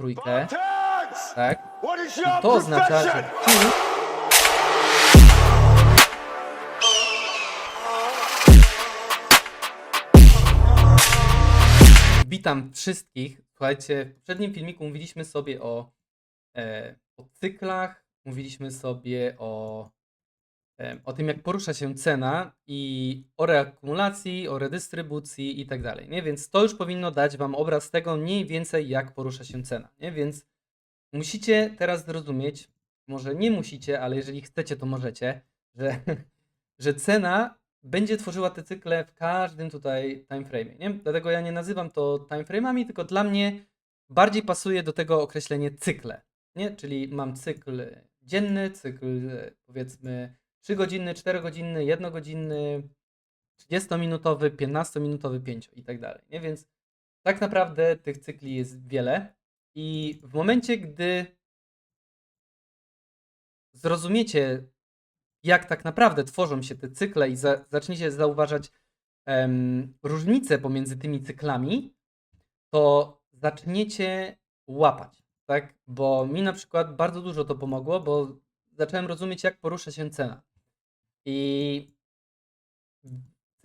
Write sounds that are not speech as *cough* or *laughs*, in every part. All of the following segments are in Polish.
trójkę, tak? I to oznacza, że tu Witam wszystkich. Słuchajcie, w poprzednim filmiku mówiliśmy sobie o, e, o cyklach, mówiliśmy sobie o, o tym, jak porusza się cena i o reakumulacji, o redystrybucji i tak dalej. Nie? Więc to już powinno dać Wam obraz tego mniej więcej, jak porusza się cena. Nie? Więc musicie teraz zrozumieć, może nie musicie, ale jeżeli chcecie, to możecie, że, *laughs* że cena będzie tworzyła te cykle w każdym tutaj timeframe. Nie? Dlatego ja nie nazywam to timeframe'ami, tylko dla mnie bardziej pasuje do tego określenie cykle. Nie? Czyli mam cykl dzienny, cykl e, powiedzmy 3 godziny, 4 godziny, 1 godzinny, 30-minutowy, 15-minutowy, 5 i tak dalej. Więc tak naprawdę tych cykli jest wiele i w momencie, gdy zrozumiecie, jak tak naprawdę tworzą się te cykle i za, zaczniecie zauważać em, różnice pomiędzy tymi cyklami, to zaczniecie łapać, tak? Bo mi na przykład bardzo dużo to pomogło, bo zacząłem rozumieć, jak porusza się cena. I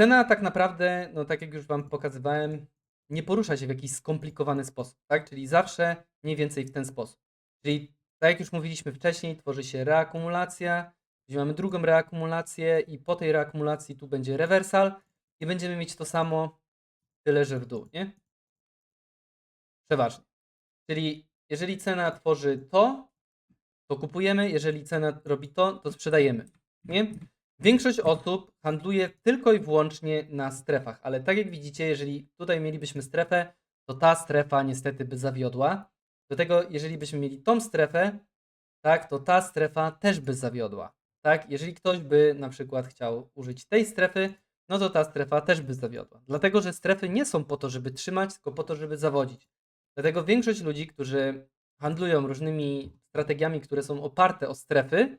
cena tak naprawdę, no tak jak już Wam pokazywałem, nie porusza się w jakiś skomplikowany sposób, tak? Czyli zawsze mniej więcej w ten sposób. Czyli tak jak już mówiliśmy wcześniej, tworzy się reakumulacja, gdzie mamy drugą reakumulację i po tej reakumulacji tu będzie rewersal i będziemy mieć to samo, tyle że w dół, nie? Przeważnie. Czyli jeżeli cena tworzy to, to kupujemy, jeżeli cena robi to, to sprzedajemy, nie? Większość osób handluje tylko i wyłącznie na strefach, ale tak jak widzicie, jeżeli tutaj mielibyśmy strefę, to ta strefa niestety by zawiodła. Do tego, jeżeli byśmy mieli tą strefę, tak, to ta strefa też by zawiodła. Tak, jeżeli ktoś by na przykład chciał użyć tej strefy, no to ta strefa też by zawiodła. Dlatego, że strefy nie są po to, żeby trzymać, tylko po to, żeby zawodzić. Dlatego większość ludzi, którzy handlują różnymi strategiami, które są oparte o strefy,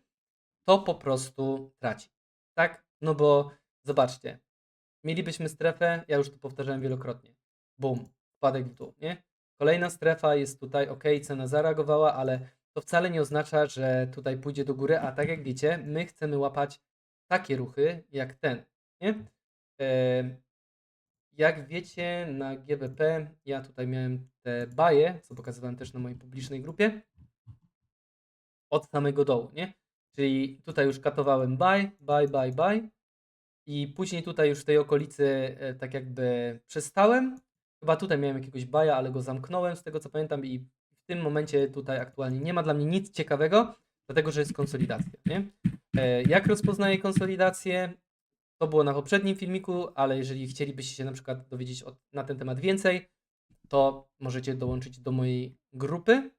to po prostu traci. Tak? No bo zobaczcie, mielibyśmy strefę, ja już to powtarzałem wielokrotnie. Bum, spadek w dół, nie? Kolejna strefa jest tutaj, ok, cena zareagowała, ale to wcale nie oznacza, że tutaj pójdzie do góry, a tak jak wiecie, my chcemy łapać takie ruchy jak ten, nie? Jak wiecie, na GBP ja tutaj miałem te baje, co pokazywałem też na mojej publicznej grupie, od samego dołu, nie? Czyli tutaj już katowałem buy, buy, buy, buy i później tutaj już w tej okolicy e, tak jakby przestałem. Chyba tutaj miałem jakiegoś baja, ale go zamknąłem z tego co pamiętam i w tym momencie tutaj aktualnie nie ma dla mnie nic ciekawego, dlatego że jest konsolidacja, nie? E, Jak rozpoznaję konsolidację? To było na poprzednim filmiku, ale jeżeli chcielibyście się na przykład dowiedzieć na ten temat więcej, to możecie dołączyć do mojej grupy.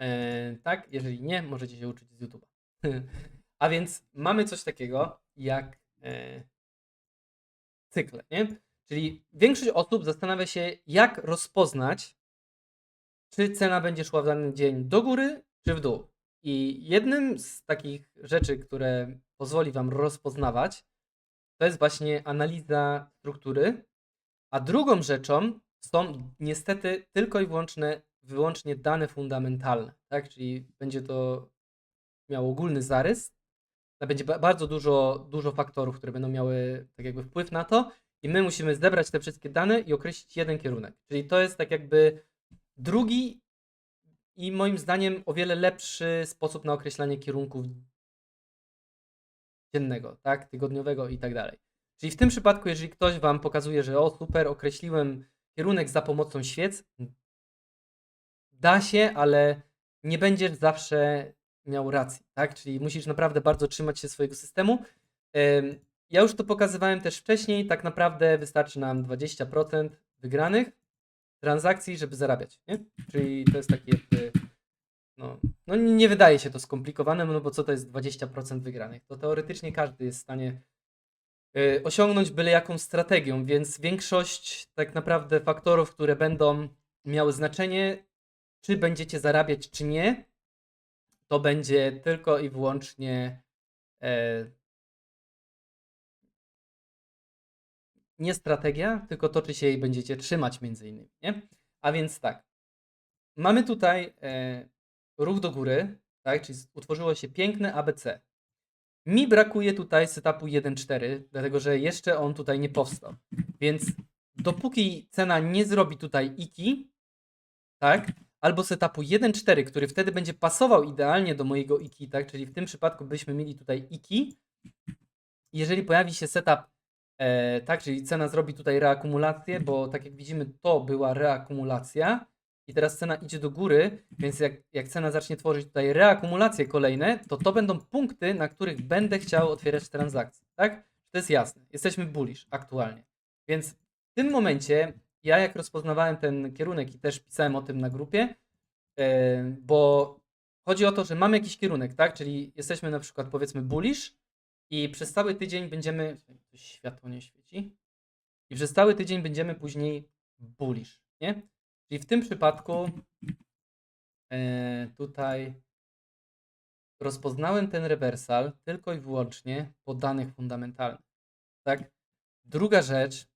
E, tak, jeżeli nie, możecie się uczyć z YouTube'a. *laughs* A więc mamy coś takiego jak e, cykle, nie? Czyli większość osób zastanawia się, jak rozpoznać, czy cena będzie szła w dany dzień do góry, czy w dół. I jednym z takich rzeczy, które pozwoli Wam rozpoznawać, to jest właśnie analiza struktury, a drugą rzeczą są niestety tylko i wyłącznie, wyłącznie dane fundamentalne, tak? Czyli będzie to miało ogólny zarys, będzie ba- bardzo dużo, dużo faktorów, które będą miały tak jakby wpływ na to i my musimy zebrać te wszystkie dane i określić jeden kierunek. Czyli to jest tak jakby drugi i moim zdaniem o wiele lepszy sposób na określanie kierunków dziennego, tak, tygodniowego i tak dalej. Czyli w tym przypadku, jeżeli ktoś Wam pokazuje, że o super, określiłem kierunek za pomocą świec, da się, ale nie będziesz zawsze miał racji, tak? Czyli musisz naprawdę bardzo trzymać się swojego systemu. Em, Ja już to pokazywałem też wcześniej, tak naprawdę wystarczy nam 20% wygranych transakcji, żeby zarabiać, nie? Czyli to jest takie no, no nie wydaje się to skomplikowane, no bo co to jest 20% wygranych? To teoretycznie każdy jest w stanie y, osiągnąć byle jaką strategią, więc większość tak naprawdę faktorów, które będą miały znaczenie, czy będziecie zarabiać, czy nie, to będzie tylko i wyłącznie e, nie strategia, tylko to, czy się jej będziecie trzymać między innymi, nie? A więc tak. mamy tutaj e, ruch do góry, tak? Czyli utworzyło się piękne ABC. Mi brakuje tutaj setupu 1.4, dlatego że jeszcze on tutaj nie powstał. Więc dopóki cena nie zrobi tutaj IKI, tak? Albo setupu 1.4, który wtedy będzie pasował idealnie do mojego IKI, tak? Czyli w tym przypadku byśmy mieli tutaj IKI. Jeżeli pojawi się setup, e, tak, czyli cena zrobi tutaj reakumulację, bo tak jak widzimy, to była reakumulacja i teraz cena idzie do góry, więc jak, jak cena zacznie tworzyć tutaj reakumulacje kolejne, to to będą punkty, na których będę chciał otwierać transakcje, tak? To jest jasne. Jesteśmy bullish aktualnie. Więc w tym momencie ja jak rozpoznawałem ten kierunek i też pisałem o tym na grupie, e, bo chodzi o to, że mamy jakiś kierunek, tak? Czyli jesteśmy na przykład powiedzmy bullish i przez cały tydzień będziemy. Światło nie świeci. I przez cały tydzień będziemy później bullish, nie? Czyli w tym przypadku e, tutaj rozpoznałem ten rewersal tylko i wyłącznie po danych fundamentalnych. Tak? Druga rzecz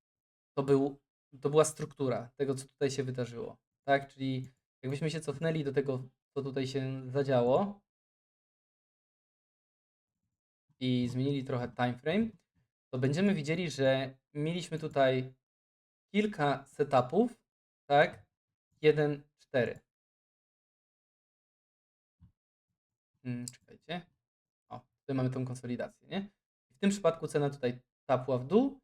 to, był, to była struktura tego, co tutaj się wydarzyło. Tak? Czyli jakbyśmy się cofnęli do tego, co tutaj się zadziało i zmienili trochę time frame, to będziemy widzieli, że mieliśmy tutaj kilka setupów, tak? 1, 4. Mm, czekajcie. O, tutaj mamy tą konsolidację, nie? W tym przypadku cena tutaj tapła w dół,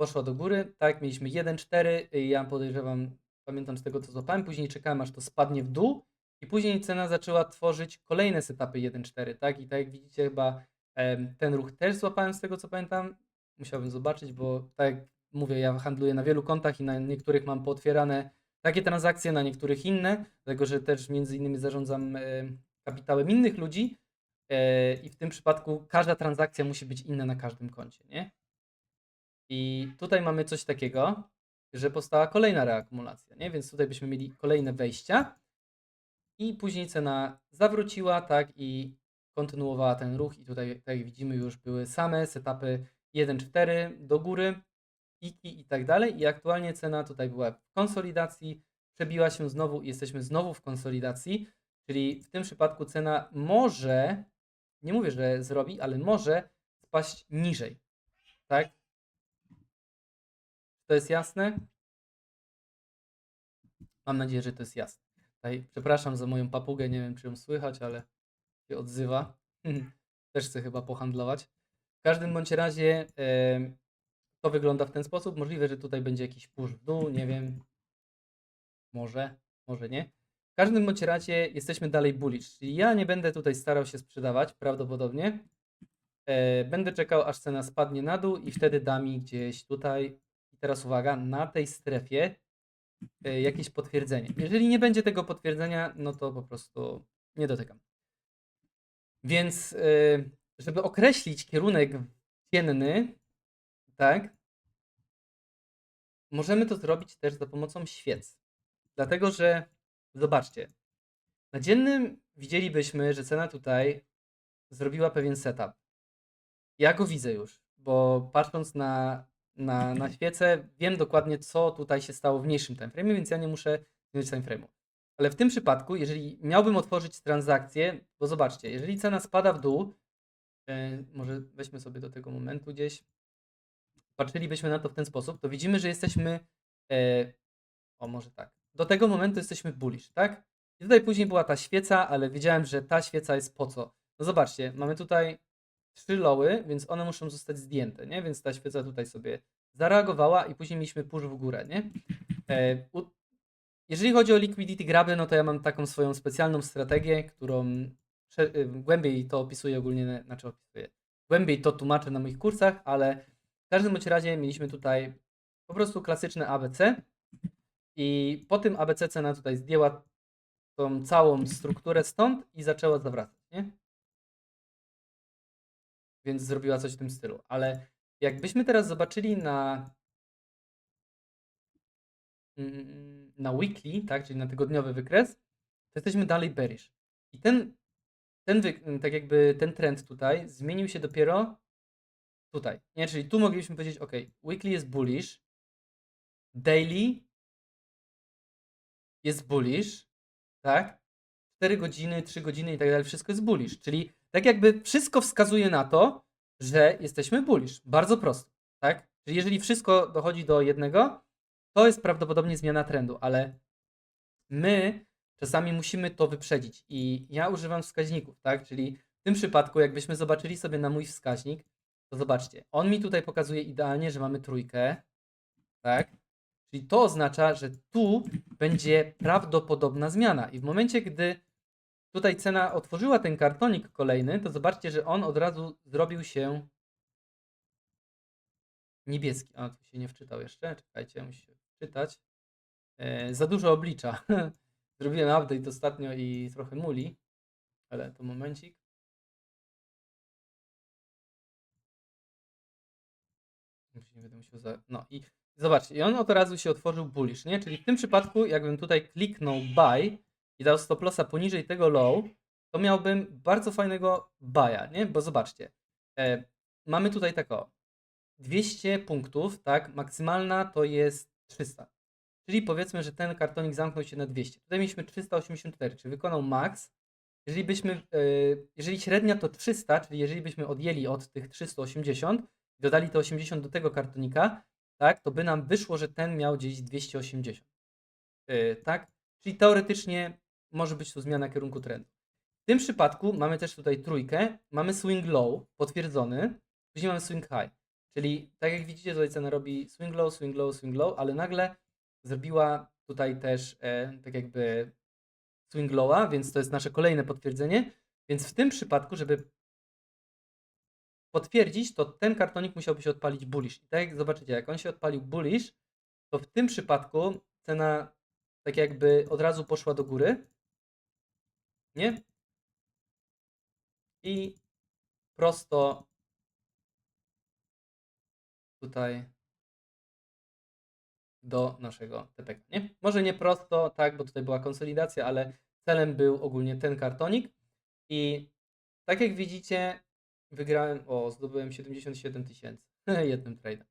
poszła do góry. Tak, mieliśmy 1, 4. Ja podejrzewam, pamiętam z tego co złapałem, później czekałem aż to spadnie w dół i później cena zaczęła tworzyć kolejne setupy 1, 4, tak? I tak jak widzicie chyba ten ruch też złapałem z tego co pamiętam. Musiałbym zobaczyć, bo tak jak mówię, ja handluję na wielu kontach i na niektórych mam pootwierane takie transakcje, na niektórych inne, dlatego że też między innymi zarządzam e, kapitałem innych ludzi e, i w tym przypadku każda transakcja musi być inna na każdym koncie, nie? I tutaj mamy coś takiego, że powstała kolejna reakumulacja, nie? Więc tutaj byśmy mieli kolejne wejścia. I później cena zawróciła, tak, i kontynuowała ten ruch. I tutaj, tak jak widzimy, już były same setupy 1-4 do góry, IKI i tak dalej. I aktualnie cena tutaj była w konsolidacji, przebiła się znowu i jesteśmy znowu w konsolidacji, czyli w tym przypadku cena może, nie mówię, że zrobi, ale może spaść niżej, tak? To jest jasne? Mam nadzieję, że to jest jasne. Tutaj, przepraszam za moją papugę, nie wiem czy ją słychać, ale się odzywa. *laughs* Też chcę chyba pohandlować. W każdym bądź razie to wygląda w ten sposób. Możliwe, że tutaj będzie jakiś push w dół, nie wiem. Może, może nie. W każdym bądź razie jesteśmy dalej bullish, czyli ja nie będę tutaj starał się sprzedawać prawdopodobnie. E, będę czekał aż cena spadnie na dół i wtedy da mi gdzieś tutaj, teraz uwaga, na tej strefie e, jakieś potwierdzenie. Jeżeli nie będzie tego potwierdzenia, no to po prostu nie dotykam. Więc e, żeby określić kierunek dzienny, tak, możemy to zrobić też za pomocą świec. Dlatego, że zobaczcie, na dziennym widzielibyśmy, że cena tutaj zrobiła pewien setup. Ja go widzę już, bo patrząc na, na, na *laughs* świecę, wiem dokładnie, co tutaj się stało w mniejszym timeframe, więc ja nie muszę zmieniać timeframe'u. Ale w tym przypadku, jeżeli miałbym otworzyć transakcję, bo zobaczcie, jeżeli cena spada w dół, e, może weźmy sobie do tego momentu gdzieś, patrzylibyśmy na to w ten sposób, to widzimy, że jesteśmy, e, o może tak, do tego momentu jesteśmy bullish, tak? I tutaj później była ta świeca, ale wiedziałem, że ta świeca jest po co. No zobaczcie, mamy tutaj trzy loły, więc one muszą zostać zdjęte, nie? Więc ta świeca tutaj sobie zareagowała i później mieliśmy push w górę, nie? E, u, jeżeli chodzi o liquidity graby, no to ja mam taką swoją specjalną strategię, którą y, głębiej to opisuję ogólnie, znaczy opisuję, głębiej to tłumaczę na moich kursach, ale w każdym bądź razie mieliśmy tutaj po prostu klasyczne ABC i po tym ABC cena tutaj zdjęła tą całą strukturę stąd i zaczęła zawracać, nie? Więc zrobiła coś w tym stylu. Ale jakbyśmy teraz zobaczyli na mm, na weekly, tak, czyli na tygodniowy wykres, to jesteśmy dalej bearish. I ten, ten tak jakby ten trend tutaj zmienił się dopiero tutaj. Nie, czyli tu moglibyśmy powiedzieć, ok, weekly jest bullish, daily jest bullish, tak? 4 godziny, 3 godziny i tak dalej, wszystko jest bullish. Czyli tak jakby wszystko wskazuje na to, że jesteśmy bullish. Bardzo prosto, tak? Czyli jeżeli wszystko dochodzi do jednego, to jest prawdopodobnie zmiana trendu, ale my czasami musimy to wyprzedzić i ja używam wskaźników, tak? Czyli w tym przypadku, jakbyśmy zobaczyli sobie na mój wskaźnik, to zobaczcie, on mi tutaj pokazuje idealnie, że mamy trójkę, tak? Czyli to oznacza, że tu będzie prawdopodobna zmiana i w momencie, gdy tutaj cena otworzyła ten kartonik kolejny, to zobaczcie, że on od razu zrobił się niebieski. A, tu się nie wczytał jeszcze, czekajcie, musi się wczytać. E, za dużo oblicza. *laughs* Zrobiłem update ostatnio i trochę muli, ale to momencik. Nie będę musiał za... No i zobaczcie, i on od razu się otworzył bullish, nie? Czyli w tym przypadku, jakbym tutaj kliknął buy i dał stop lossa poniżej tego low, to miałbym bardzo fajnego buy'a, nie? Bo zobaczcie, e, mamy tutaj tak o, 200 punktów, tak? Maksymalna to jest 300. Czyli powiedzmy, że ten kartonik zamknął się na 200. Tutaj mieliśmy 384, czyli wykonał max. Jeżeli byśmy, e, jeżeli średnia to 300, czyli jeżeli byśmy odjęli od tych 380, dodali te 80 do tego kartonika, tak, to by nam wyszło, że ten miał gdzieś 280. E, tak? Czyli teoretycznie może być tu zmiana kierunku trendu. W tym przypadku mamy też tutaj trójkę, mamy swing low potwierdzony, później mamy swing high. Czyli tak jak widzicie, tutaj cena robi swing low, swing low, swing low, ale nagle zrobiła tutaj też e, tak jakby swing lowa, więc to jest nasze kolejne potwierdzenie. Więc w tym przypadku, żeby potwierdzić, to ten kartonik musiałby się odpalić bullish. I tak jak zobaczycie, jak on się odpalił bullish, to w tym przypadku cena tak jakby od razu poszła do góry. Nie? I prosto tutaj do naszego TPK. Nie? Może nie prosto, tak, bo tutaj była konsolidacja, ale celem był ogólnie ten kartonik. I tak jak widzicie, wygrałem, o, zdobyłem 77 tysięcy *laughs* jednym trade'em.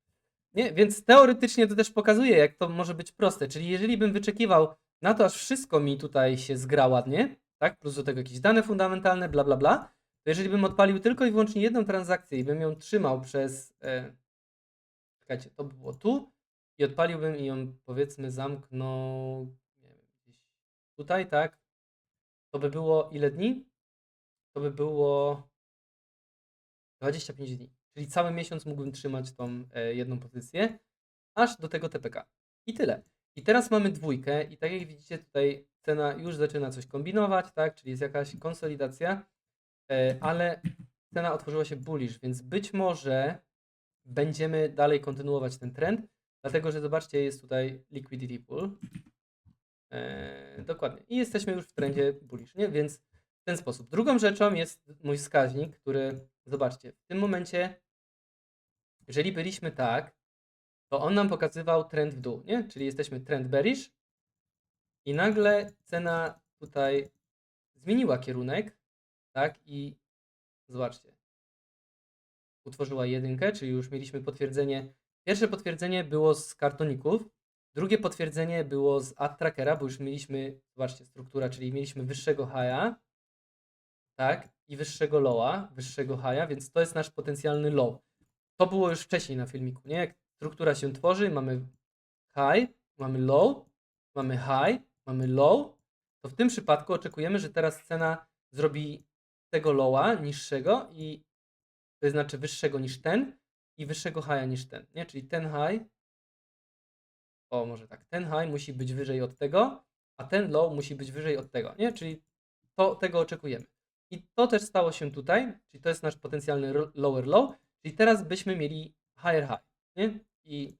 Nie, więc teoretycznie to też pokazuje, jak to może być proste. Czyli jeżeli bym wyczekiwał na to, aż wszystko mi tutaj się zgra ładnie, tak, plus do tego jakieś dane fundamentalne, bla, bla, bla, to jeżeli bym odpalił tylko i wyłącznie jedną transakcję i bym ją trzymał przez, e, czekajcie, to by było tu i odpaliłbym i ją powiedzmy zamknął, wiem, gdzieś tutaj, tak, to by było ile dni? To by było 25 dni. Czyli cały miesiąc mógłbym trzymać tą e, jedną pozycję, aż do tego TPK. I tyle. I teraz mamy dwójkę i tak jak widzicie tutaj cena już zaczyna coś kombinować, tak, czyli jest jakaś konsolidacja, e, ale cena otworzyła się bullish, więc być może będziemy dalej kontynuować ten trend, dlatego że zobaczcie, jest tutaj liquidity pool. E, dokładnie. I jesteśmy już w trendzie bullish, nie? Więc w ten sposób. Drugą rzeczą jest mój wskaźnik, który zobaczcie, w tym momencie, jeżeli byliśmy tak, to on nam pokazywał trend w dół, nie? Czyli jesteśmy trend bearish i nagle cena tutaj zmieniła kierunek, tak? I zobaczcie, utworzyła jedynkę, czyli już mieliśmy potwierdzenie. Pierwsze potwierdzenie było z kartoników, drugie potwierdzenie było z ad trackera, bo już mieliśmy, zobaczcie, struktura, czyli mieliśmy wyższego high'a, tak? I wyższego lowa, wyższego high'a, więc to jest nasz potencjalny low. To było już wcześniej na filmiku, nie? Jak struktura się tworzy, mamy high, mamy low, mamy high, mamy low, to w tym przypadku oczekujemy, że teraz cena zrobi tego lowa niższego i to znaczy wyższego niż ten i wyższego high'a niż ten, nie? Czyli ten high, o może tak, ten high musi być wyżej od tego, a ten low musi być wyżej od tego, nie? Czyli to tego oczekujemy. I to też stało się tutaj, czyli to jest nasz potencjalny lower low, czyli teraz byśmy mieli higher high, nie? I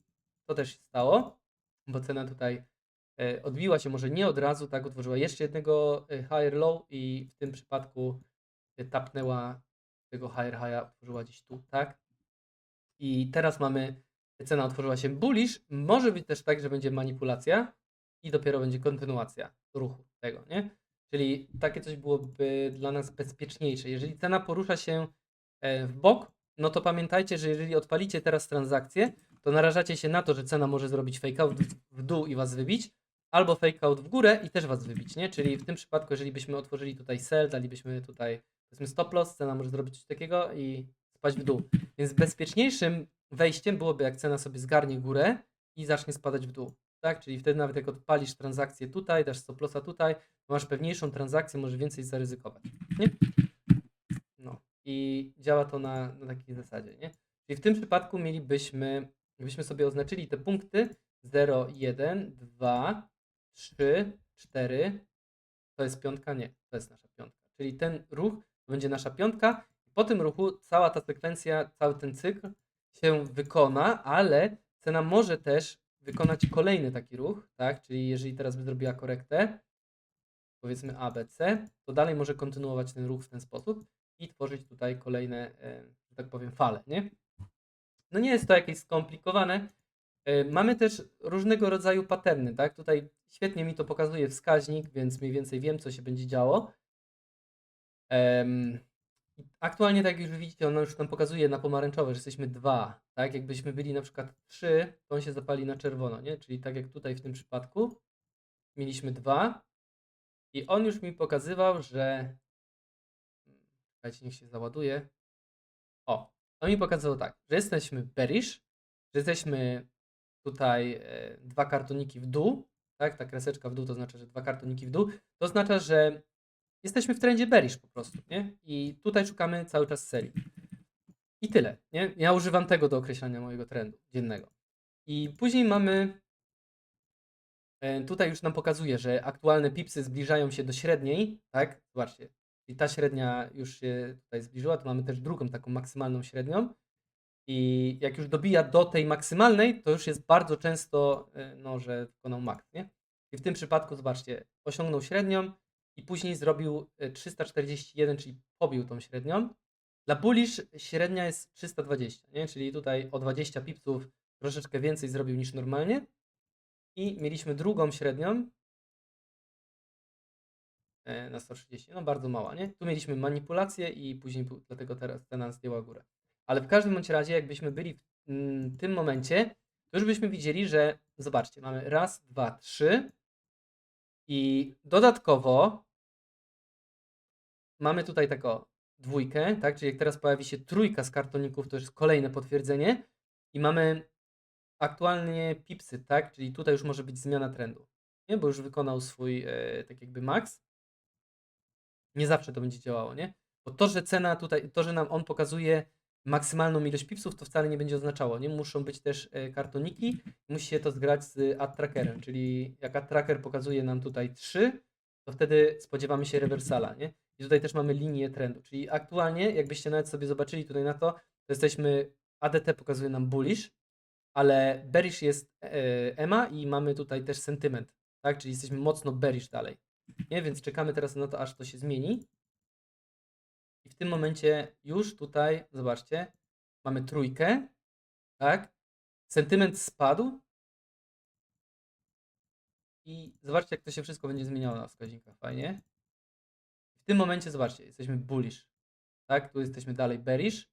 to też się stało, bo cena tutaj e, odbiła się może nie od razu, tak, utworzyła jeszcze jednego e, higher low i w tym przypadku e, tapnęła tego higher high'a, utworzyła gdzieś tu, tak? I teraz mamy, cena otworzyła się bullish, może być też tak, że będzie manipulacja i dopiero będzie kontynuacja ruchu tego, nie? Czyli takie coś byłoby dla nas bezpieczniejsze. Jeżeli cena porusza się w bok, no to pamiętajcie, że jeżeli odpalicie teraz transakcję, to narażacie się na to, że cena może zrobić fake out w dół i was wybić, albo fake out w górę i też was wybić, nie? Czyli w tym przypadku, jeżeli byśmy otworzyli tutaj sell, dalibyśmy tutaj powiedzmy stop loss, cena może zrobić coś takiego i spaść w dół. Więc bezpieczniejszym wejściem byłoby, jak cena sobie zgarnie górę i zacznie spadać w dół. Tak? Czyli wtedy nawet jak odpalisz transakcję tutaj, dasz stop lossa tutaj, masz pewniejszą transakcję, możesz więcej zaryzykować. Nie? No. I działa to na, na takiej zasadzie, nie? Czyli w tym przypadku mielibyśmy, gdybyśmy sobie oznaczyli te punkty 0, 1, 2, 3, 4. To jest piątka? Nie, to jest nasza piątka. Czyli ten ruch będzie nasza piątka. Po tym ruchu cała ta sekwencja, cały ten cykl się wykona, ale cena może też wykonać kolejny taki ruch, tak? Czyli jeżeli teraz by zrobiła korektę, powiedzmy ABC, to dalej może kontynuować ten ruch w ten sposób i tworzyć tutaj kolejne, e, że tak powiem, fale, nie? No nie jest to jakieś skomplikowane. E, Mamy też różnego rodzaju paterny, tak? Tutaj świetnie mi to pokazuje wskaźnik, więc mniej więcej wiem, co się będzie działo. Aktualnie, tak jak już widzicie, on już tam pokazuje na pomarańczowe, że jesteśmy dwa, tak? Jakbyśmy byli na przykład trzy, to on się zapali na czerwono, nie? Czyli tak jak tutaj w tym przypadku mieliśmy dwa i on już mi pokazywał, że Czekajcie, niech się załaduje. O, on mi pokazał tak, że jesteśmy bearish, że jesteśmy tutaj e, dwa kartoniki w dół, tak? Ta kreseczka w dół to oznacza, że dwa kartoniki w dół. To oznacza, że jesteśmy w trendzie bearish po prostu, nie? I tutaj szukamy cały czas serii. I tyle, nie? Ja używam tego do określania mojego trendu dziennego. I później mamy e, tutaj już nam pokazuje, że aktualne pipsy zbliżają się do średniej, tak? Zobaczcie, i ta średnia już się tutaj zbliżyła, to mamy też drugą taką maksymalną średnią. I jak już dobija do tej maksymalnej, to już jest bardzo często, y, no, że wykonał max, nie? I w tym przypadku, zobaczcie, osiągnął średnią i później zrobił y, 341, czyli pobił tą średnią. Dla bullish średnia jest 320, nie? Czyli tutaj o 20 pipsów troszeczkę więcej zrobił niż normalnie. I mieliśmy drugą średnią, e, na 130. No bardzo mała, nie? Tu mieliśmy manipulację i później dlatego teraz cena zdjęła górę. Ale w każdym bądź razie, jakbyśmy byli w mm, tym momencie, to już byśmy widzieli, że zobaczcie, mamy raz, dwa, trzy i dodatkowo mamy tutaj taką dwójkę, tak? Czyli jak teraz pojawi się trójka z kartoników, to już jest kolejne potwierdzenie i mamy aktualnie pipsy, tak? Czyli tutaj już może być zmiana trendu, nie? Bo już wykonał swój e, tak jakby max nie zawsze to będzie działało, nie? Bo to, że cena tutaj, to, że nam on pokazuje maksymalną ilość pipsów, to wcale nie będzie oznaczało, nie? Muszą być też e, kartoniki, musi się to zgrać z ad trackerem, czyli jak ad tracker pokazuje nam tutaj 3, to wtedy spodziewamy się rewersala, nie? I tutaj też mamy linię trendu, czyli aktualnie, jakbyście nawet sobie zobaczyli tutaj na to, to jesteśmy, ADT pokazuje nam bullish, ale bearish jest e, EMA i mamy tutaj też sentyment, tak? Czyli jesteśmy mocno bearish dalej. Nie, więc czekamy teraz na to, aż to się zmieni. I w tym momencie już tutaj, zobaczcie, mamy trójkę, tak? Sentyment spadł. I zobaczcie, jak to się wszystko będzie zmieniało na wskaźnikach, fajnie. W tym momencie, zobaczcie, jesteśmy bullish, tak? Tu jesteśmy dalej bearish,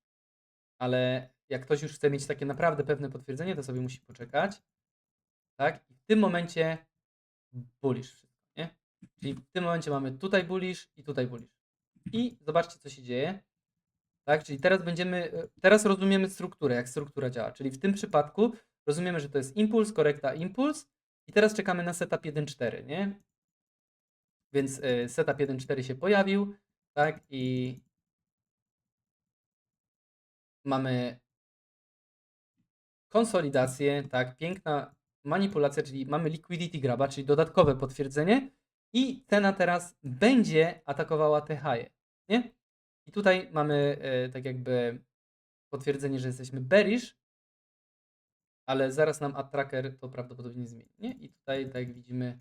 ale jak ktoś już chce mieć takie naprawdę pewne potwierdzenie, to sobie musi poczekać, tak? I w tym momencie bullish? Czyli w tym momencie mamy tutaj bullish i tutaj bullish. I zobaczcie, co się dzieje. Tak, czyli teraz będziemy, e, teraz rozumiemy strukturę, jak struktura działa. Czyli w tym przypadku rozumiemy, że to jest impuls, korekta, impuls. I teraz czekamy na setup 1.4, nie? Więc y, setup 1.4 się pojawił, tak? I mamy konsolidację, tak? Piękna manipulacja, czyli mamy liquidity graba, czyli dodatkowe potwierdzenie. I cena teraz będzie atakowała te high, nie? I tutaj mamy e, tak jakby potwierdzenie, że jesteśmy bearish, ale zaraz nam ad tracker to prawdopodobnie zmieni, nie? I tutaj, tak jak widzimy,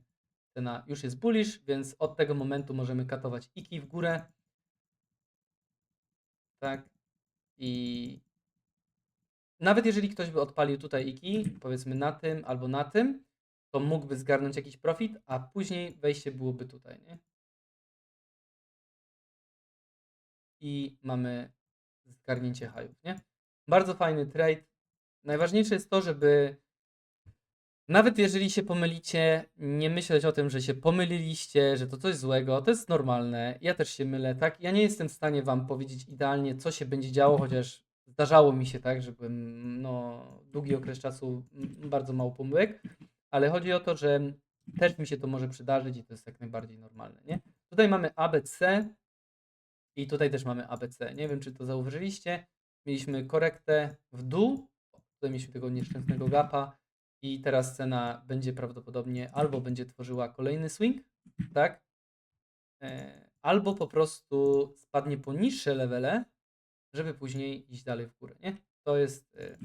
cena już jest bullish, więc od tego momentu możemy katować iki w górę. Tak. I nawet jeżeli ktoś by odpalił tutaj iki, powiedzmy na tym albo na tym, to mógłby zgarnąć jakiś profit, a później wejście byłoby tutaj, nie? I mamy zgarnięcie hajów, nie? Bardzo fajny trade. Najważniejsze jest to, żeby Nawet jeżeli się pomylicie, nie myśleć o tym, że się pomyliliście, że to coś złego, to jest normalne. Ja też się mylę, tak? Ja nie jestem w stanie wam powiedzieć idealnie, co się będzie działo, chociaż zdarzało mi się tak, że byłem no, długi okres czasu bardzo mało pomyłek, ale chodzi o to, że też mi się to może przydarzyć i to jest jak najbardziej normalne, nie? Tutaj mamy ABC i tutaj też mamy ABC. Nie wiem, czy to zauważyliście. Mieliśmy korektę w dół, tutaj mieliśmy tego nieszczęsnego gapa i teraz cena będzie prawdopodobnie albo będzie tworzyła kolejny swing, tak? E, Albo po prostu spadnie po niższe levele, żeby później iść dalej w górę, nie? To jest e,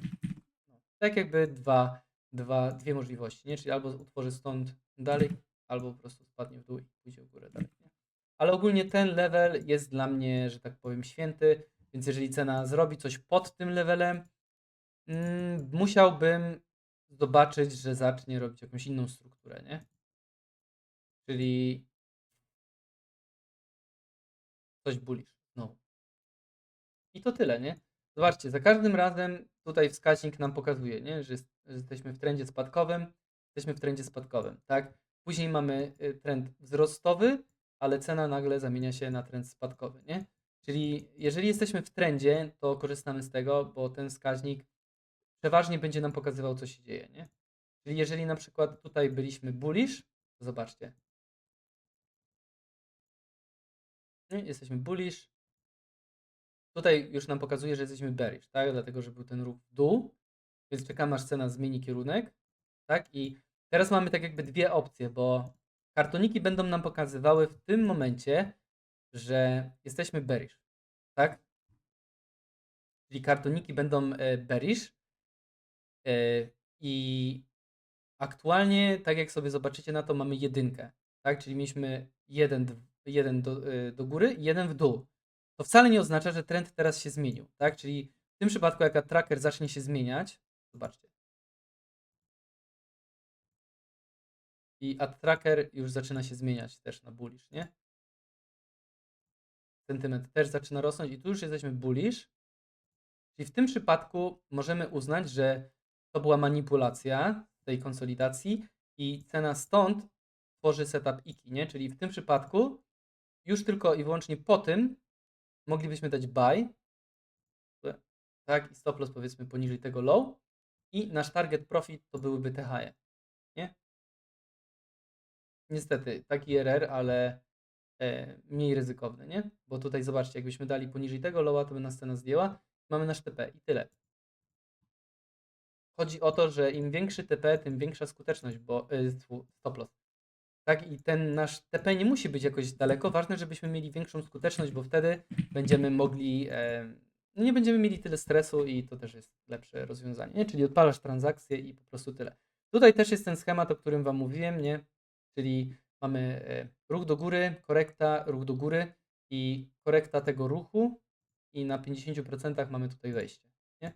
no, tak jakby dwa, dwa, dwie możliwości, nie? Czyli albo utworzy stąd dalej, albo po prostu spadnie w dół i pójdzie w górę dalej, nie? Ale ogólnie ten level jest dla mnie, że tak powiem, święty, więc jeżeli cena zrobi coś pod tym levelem, mm, musiałbym zobaczyć, że zacznie robić jakąś inną strukturę, nie? Czyli coś bulisz. No. I to tyle, nie? Zobaczcie, za każdym razem tutaj wskaźnik nam pokazuje, nie? Że, jest, jesteśmy w trendzie spadkowym, jesteśmy w trendzie spadkowym, tak? Później mamy y, trend wzrostowy, ale cena nagle zamienia się na trend spadkowy, nie? Czyli jeżeli jesteśmy w trendzie, to korzystamy z tego, bo ten wskaźnik przeważnie będzie nam pokazywał, co się dzieje, nie? Czyli jeżeli na przykład tutaj byliśmy bullish, to zobaczcie. Nie? Jesteśmy bullish. Tutaj już nam pokazuje, że jesteśmy bearish, tak? Dlatego, że był ten ruch w dół, więc czekamy aż cena zmieni kierunek, tak? I teraz mamy tak jakby dwie opcje, bo kartoniki będą nam pokazywały w tym momencie, że jesteśmy bearish, tak? Czyli kartoniki będą e, bearish e, i aktualnie, tak jak sobie zobaczycie na to, mamy jedynkę, tak? Czyli mieliśmy jeden, jeden do, e, do góry i jeden w dół. To wcale nie oznacza, że trend teraz się zmienił, tak? Czyli w tym przypadku, jak tracker zacznie się zmieniać, zobaczcie. I ad tracker już zaczyna się zmieniać też na bullish, nie? Sentyment też zaczyna rosnąć i tu już jesteśmy bullish. Czyli w tym przypadku możemy uznać, że to była manipulacja tej konsolidacji i cena stąd tworzy setup IKI, nie? Czyli w tym przypadku już tylko i wyłącznie po tym moglibyśmy dać buy, tak, i stop loss powiedzmy poniżej tego low i nasz target profit to byłyby te high, nie? Niestety, taki RR, ale e, mniej ryzykowny, nie? Bo tutaj zobaczcie, jakbyśmy dali poniżej tego lowa, to by nas cena zdjęła. Mamy nasz TP i tyle. Chodzi o to, że im większy TP, tym większa skuteczność, bo y, stop loss. Tak, i ten nasz TP nie musi być jakoś daleko. Ważne, żebyśmy mieli większą skuteczność, bo wtedy będziemy mogli. E, nie będziemy mieli tyle stresu i to też jest lepsze rozwiązanie. Nie? Czyli odpalasz transakcję i po prostu tyle. Tutaj też jest ten schemat, o którym Wam mówiłem, nie? Czyli mamy e, ruch do góry, korekta, ruch do góry i korekta tego ruchu i na 50% mamy tutaj wejście. Nie?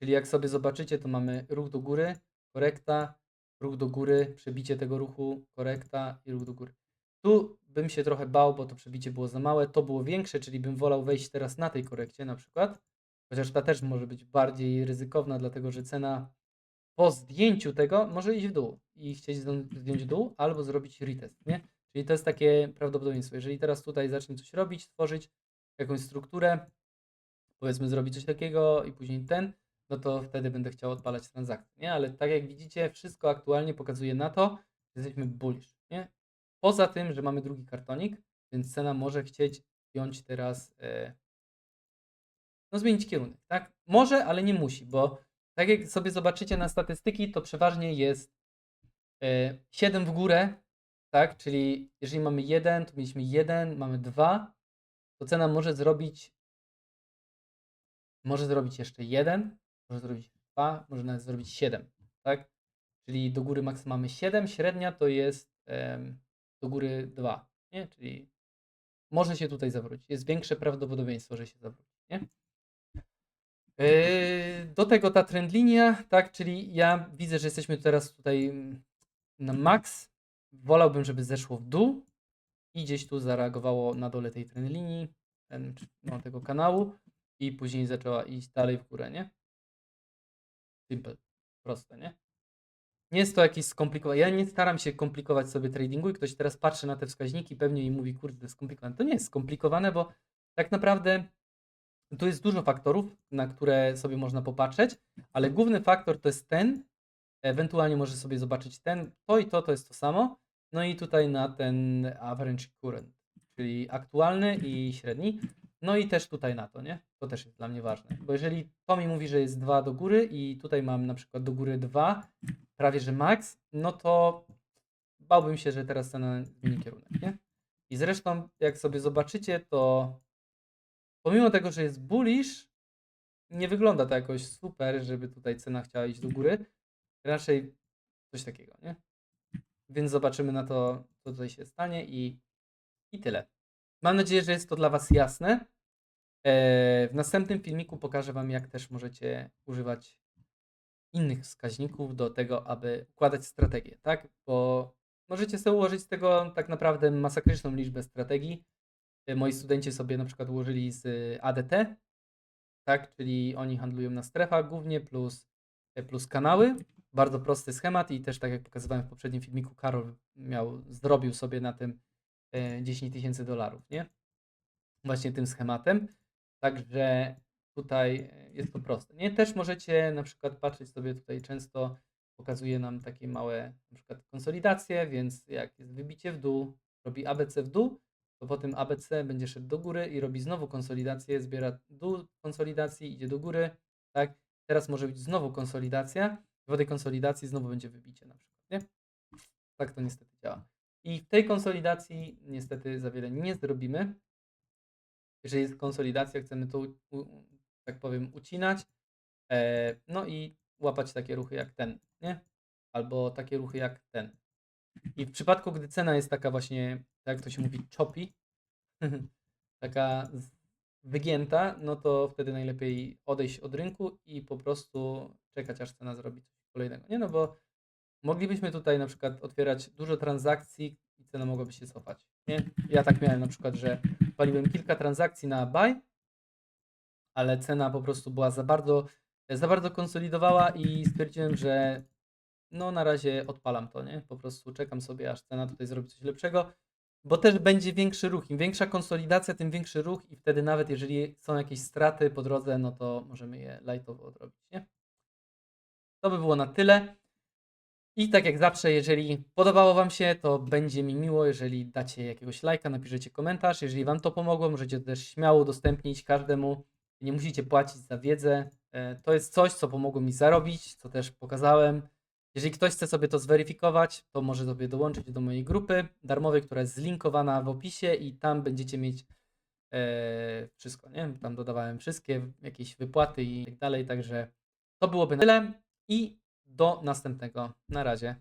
Czyli jak sobie zobaczycie, to mamy ruch do góry, korekta, ruch do góry, przebicie tego ruchu, korekta i ruch do góry. Tu bym się trochę bał, bo to przebicie było za małe, to było większe, czyli bym wolał wejść teraz na tej korekcie na przykład, chociaż ta też może być bardziej ryzykowna, dlatego że cena po zdjęciu tego może iść w dół i chcieć zdjąć w dół albo zrobić retest, nie? Czyli to jest takie prawdopodobieństwo. Jeżeli teraz tutaj zacznie coś robić, tworzyć jakąś strukturę, powiedzmy zrobić coś takiego i później ten, no to wtedy będę chciał odpalać transakcję, nie? Ale tak jak widzicie, wszystko aktualnie pokazuje na to, że jesteśmy bullish, nie? Poza tym, że mamy drugi kartonik, więc cena może chcieć wziąć teraz, e, no zmienić kierunek, tak? Może, ale nie musi, bo tak jak sobie zobaczycie na statystyki, to przeważnie jest e, 7 w górę, tak? Czyli jeżeli mamy 1, to mieliśmy 1, mamy 2, to cena może zrobić może zrobić jeszcze 1, może zrobić 2, może nawet zrobić 7, tak? Czyli do góry maks mamy 7, średnia to jest em, do góry 2, nie? Czyli może się tutaj zawrócić. Jest większe prawdopodobieństwo, że się zawróci, nie? Yy, Do tego ta trend linia, tak, czyli ja widzę, że jesteśmy teraz tutaj na max. Wolałbym, żeby zeszło w dół i gdzieś tu zareagowało na dole tej trend linii, ten, no, tego kanału i później zaczęła iść dalej w górę, nie? Simple, proste, nie? Nie jest to jakieś skomplikowane. Ja nie staram się komplikować sobie tradingu i ktoś teraz patrzy na te wskaźniki pewnie i mówi, kurde, to jest skomplikowane. To nie jest skomplikowane, bo tak naprawdę tu jest dużo faktorów, na które sobie można popatrzeć, ale główny faktor to jest ten, ewentualnie może sobie zobaczyć ten, to i to, to jest to samo, no i tutaj na ten average current, czyli aktualny i średni, no i też tutaj na to, nie? To też jest dla mnie ważne, bo jeżeli to mi mówi, że jest 2 do góry i tutaj mam na przykład do góry 2, prawie że max, no to bałbym się, że teraz cena zmieni kierunek, nie? I zresztą, jak sobie zobaczycie, to pomimo tego, że jest bullish, nie wygląda to jakoś super, żeby tutaj cena chciała iść do góry. Raczej coś takiego, nie? Więc zobaczymy na to, co tutaj się stanie i, i tyle. Mam nadzieję, że jest to dla Was jasne. Eee, W następnym filmiku pokażę Wam, jak też możecie używać innych wskaźników do tego, aby układać strategię, tak? Bo możecie sobie ułożyć z tego tak naprawdę masakryczną liczbę strategii. E, Moi studenci sobie na przykład ułożyli z ADT, tak? Czyli oni handlują na strefach głównie plus, e, plus kanały. Bardzo prosty schemat i też tak jak pokazywałem w poprzednim filmiku, Karol miał, zrobił sobie na tym e, 10 tysięcy dolarów, nie? Właśnie tym schematem. Także tutaj e, jest to proste. Nie, też możecie na przykład patrzeć sobie tutaj często pokazuje nam takie małe na przykład konsolidacje, więc jak jest wybicie w dół, robi ABC w dół, to po tym ABC będzie szedł do góry i robi znowu konsolidację, zbiera dół konsolidacji, idzie do góry, tak? Teraz może być znowu konsolidacja, po tej konsolidacji znowu będzie wybicie na przykład, nie? Tak to niestety działa. I w tej konsolidacji niestety za wiele nie zrobimy. Jeżeli jest konsolidacja, chcemy to, tak powiem, ucinać, e, no i łapać takie ruchy jak ten, nie? Albo takie ruchy jak ten. I w przypadku, gdy cena jest taka właśnie, tak jak to się mówi, choppy, *laughs* taka wygięta, no to wtedy najlepiej odejść od rynku i po prostu czekać, aż cena zrobi coś kolejnego. Nie no, bo moglibyśmy tutaj na przykład otwierać dużo transakcji i cena mogłaby się cofać. Nie? Ja tak miałem na przykład, że paliłem kilka transakcji na buy, ale cena po prostu była za bardzo, za bardzo konsolidowała i stwierdziłem, że no na razie odpalam to, nie? Po prostu czekam sobie, aż cena tutaj zrobi coś lepszego, bo też będzie większy ruch. Im większa konsolidacja, tym większy ruch i wtedy nawet jeżeli są jakieś straty po drodze, no to możemy je lightowo odrobić, nie? To by było na tyle. I tak jak zawsze, jeżeli podobało Wam się, to będzie mi miło, jeżeli dacie jakiegoś lajka, napiszecie komentarz. Jeżeli Wam to pomogło, możecie też śmiało udostępnić każdemu. Nie musicie płacić za wiedzę. E, To jest coś, co pomogło mi zarobić, co też pokazałem. Jeżeli ktoś chce sobie to zweryfikować, to może sobie dołączyć do mojej grupy darmowej, która jest zlinkowana w opisie i tam będziecie mieć e, wszystko, nie? Tam dodawałem wszystkie jakieś wypłaty i tak dalej, także to byłoby na tyle i do następnego. Na razie.